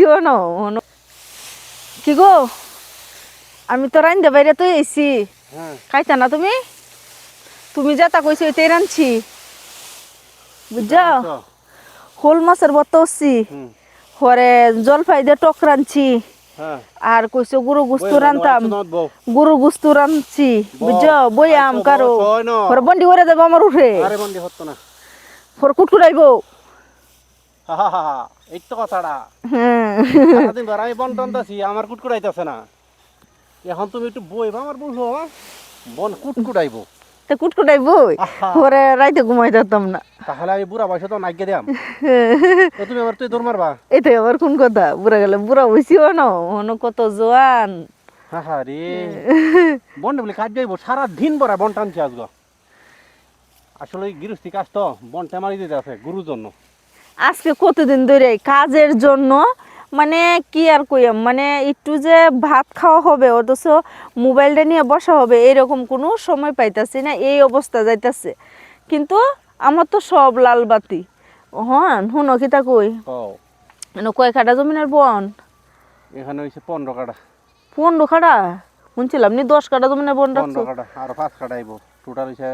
দিও না। কি গো আমি তো রাইন্দে বাইরে তো এসি হ্যাঁ। খাইতা না তুমি? তুমি যা তা কইছো এটাই রাঁধছি। বুঝছ? তো, হোল মাছের হচ্ছি। হুম, পরে জলফাই দিয়ে টক রাঁধছি। হ্যাঁ। আর কইছো গুরু গুস্তু বউ। গুরু গুস্তু রাঁধছি। বুঝছ? বই আম কারও। হয়। পরে বন্ডি করে দেবো আমার উঠে পরে কুটকুটাইবো এই তো কথাটা। হ্যাঁ। সারাদিন ধর আমি বন টানতাছি আমার কুটকুটাইতেছে না। এখন তুমি একটু বইবা আমার বলছো বন কুটকুটাইবো তো। পরে রাইতে ঘুমাই যেতাম না। তাহলে আমি বুড়া বয়সে তো নাইকে দিয়াম। তো তুমি আবার তুই দৌড় মারবা? এটাই আবার কোন কথা? বুড়া গেলে বুড়া হইছিও না কত জোয়ান। হা হা রে বন বলে কাজ যাইব সারা দিন বড়া বন টানছি আজগ। আসলে গৃহস্থী কাজ তো বন টেমারি দিতে আছে গুরুর জন্য। আজকে কতদিন ধরে কাজের জন্য মানে কি আর কইয়াম মানে একটু যে ভাত খাওয়া হবে অথচ মোবাইলটা নিয়ে বসা হবে এরকম কোনো সময় পাইতাছি না এই অবস্থা যাইতাছে। কিন্তু আমার তো সব লাল বাতি। হন শুনো কিতা কই? মানে কয় কাটা জমিনের বন? এখানে হয়েছে পনেরো কাটা পনেরো কাটা শুনছিলাম নি দশ কাটা জমিনের বন রাখছো? আর পাঁচ কাটা আইব। টোটাল হয়েছে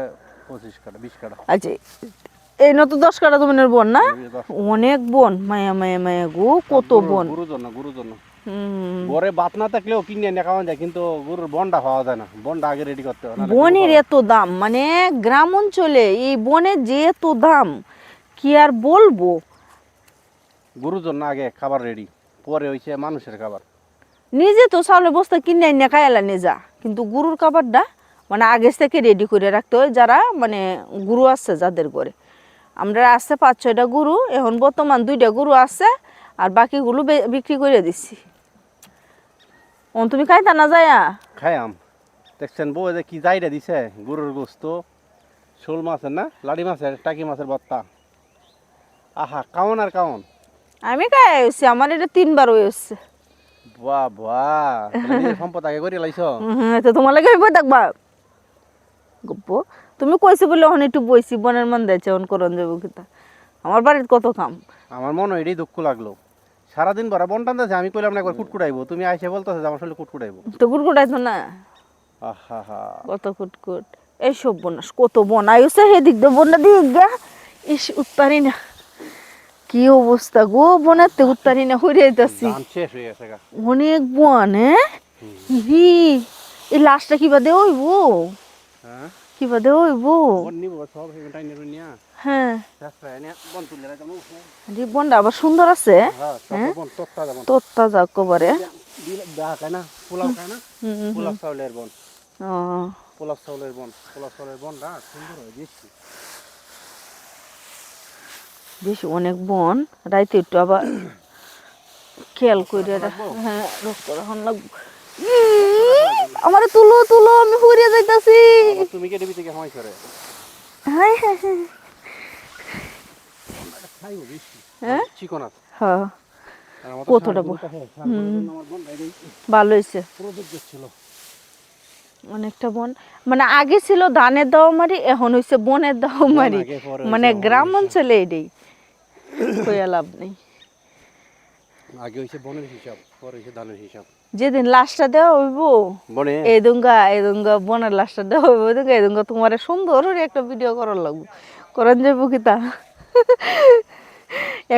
পঁচিশ কাটা বিশ কাটা আচ্ছা এই না তো দশ কাটা জমিনের বন না? অনেক বন মায়া মায়া মায়া গো কত গুরু- বন। জন্য হুম। ঘরে বাত না থাকলেও কিনে এনে খাওয়া যায় কিন্তু গরুর বনটা খাওয়া যায় না। বনটা আগে রেডি করতে নাহলে বনের এত দাম মানে গ্রাম অঞ্চলে এই বনের যে এত দাম কি আর বলব? জন্য আগে খাবার রেডি পরে হয়েছে মানুষের খাবার। নিজে তো চাউলের বস্তা কিনে এনে খাইলা নিজা কিন্তু গরুর খাবারটা মানে আগে থেকে রেডি করে রাখতে হয় যারা মানে গুরু আছে যাদের ঘরে। আমরা আছে পাঁচ ছয়টা গরু এখন বর্তমান দুইটা গরু আছে আর বাকিগুলো বিক্রি করে দিচ্ছি ও তুমি খাইতা না যায়া খায়াম দেখছেন বউ যে কি যাইটা দিছে গরুর গোস্ত। শোল মাছের না? লাড়ি মাছের টাকি মাছের বত্তা আহা কাউন আর কাউন আমি খাই হয়েছি আমার এটা তিনবার হয়েছে নিজের সম্পদ আগে করে লাইছ? তো তোমার লাগে দেখবা গপ্প। তুমি কইছি বলে ওখানে একটু বইছি বনের মন দিয়েছে অন করন যাব কিতা আমার বাড়ির কত কাম? আমার মনে এটাই দুঃখ লাগল। সারাদিন ভরা বন টানতেছে আমি কইলাম না একবার কুটকুটাইবো তুমি আইসে বলতেছে যে আমার শরীরে কুটকুটাইবো তো কুটকুটাইতো না? আহা হা কত কুটকুট। এই সব বনাস কত বনাইছে সেদিক দিয়ে বন্যা দিক গা ইস উঠপারি না। কি অবস্থা গো বনাতে উঠপারি না হয়ে যাইতাছি অনেক বন হ্যাঁ? হি এই লাশটা কিবা দে হইব? হ্যাঁ কিবা দে হইব বন নিব সব সেখানটাই নেবে নিয়া হ্যাঁ শেষ করে বন তুলে রাখলাম এই বনটা আবার সুন্দর আছে হ্যাঁ সব বন তত্তা যেমন তোর তাজা কবারে দা খায় পোলাও খায় পোলাও চাউলের বন ও পোলাও চাউলের বন পোলাও চাউলের বন না সুন্দর হয় বেশি বেশ অনেক বন রাইতে একটু আবার খেয়াল করে হ্যাঁ রাখন লাগবো আমার তুলো তুলো আমি ফুরিয়ে যাইতাছি। তুমি থেকে হয় করে। হ্যাঁ? হ্যাঁ? কতটা বন? আমার ভালো হয়েছে অনেকটা বন। মানে আগে ছিল ধানের দাও মারি এখন হয়েছে বনের দাও মারি মানে গ্রাম অঞ্চলে এটাই লাভ নেই। আগে হইছে বনের হিসাব পরে হইছে ধানের হিসাব। যেদিন লাশটা দেওয়া হইব বনে? এই দুঙ্গা এই দুঙ্গা বনের লাশটা দেওয়া হইব দুঙ্গা এই দুঙ্গা তোমার সুন্দর একটা ভিডিও করার লাগবো। করান যাব কি তা?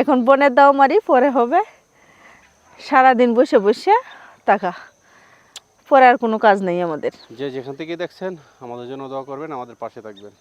এখন বনের দাও মারি পরে হবে। সারাদিন বসে বসে টাকা। পরে আর কোনো কাজ নেই আমাদের। যে যেখান থেকে দেখছেন আমাদের জন্য দোয়া করবেন আমাদের পাশে থাকবেন।